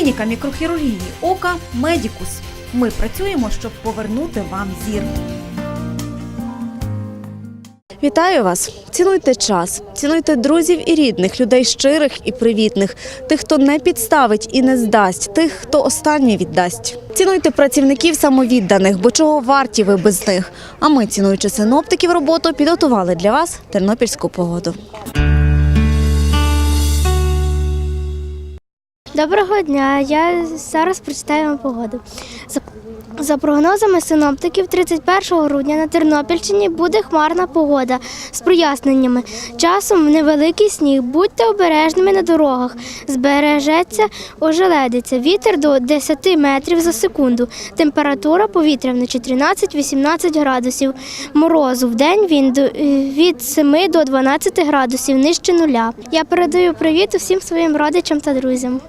Клініка мікрохірургії ока Медікус. Ми працюємо, щоб повернути вам зір. Вітаю вас! Цінуйте час, цінуйте друзів і рідних, людей щирих і привітних, тих, хто не підставить і не здасть, тих, хто останнє віддасть. Цінуйте працівників самовідданих, бо чого варті ви без них. А ми, цінуючи синоптиків роботу, підготували для вас тернопільську погоду. Доброго дня. Я зараз прочитаю вам погоду. За, за прогнозами синоптиків, 31 грудня на Тернопільщині буде хмарна погода з проясненнями. Часом невеликий сніг. Будьте обережними на дорогах. Збережеться ожеледиця. Вітер до 10 метрів за секунду. Температура повітря вночі 13-18 градусів. Морозу в день він від 7 до 12 градусів нижче нуля. Я передаю привіт усім своїм родичам та друзям.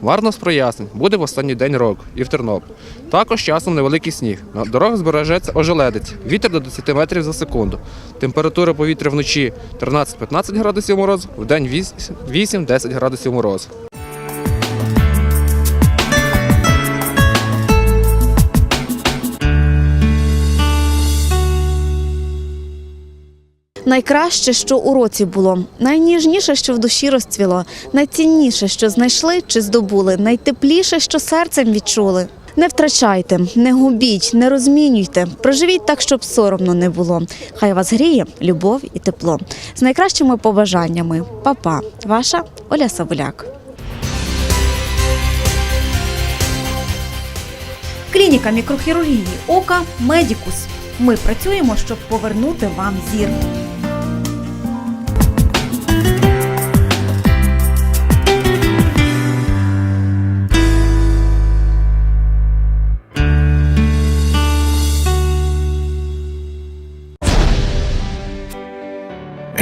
Хмарно з прояснень буде в останній день року і в Тернополі. Також часом невеликий сніг. На дорогах збережеться ожеледець. Вітер до 10 метрів за секунду. Температура повітря вночі 13-15 градусів мороз, в день 8-10 градусів морозу. Найкраще, що у році було, найніжніше, що в душі розцвіло, найцінніше, що знайшли чи здобули, найтепліше, що серцем відчули. Не втрачайте, не губіть, не розмінюйте. Проживіть так, щоб соромно не було. Хай вас гріє любов і тепло. З найкращими побажаннями. Папа, ваша Оля Савуляк. Клініка мікрохірургії ока Медікус. Ми працюємо, щоб повернути вам зір.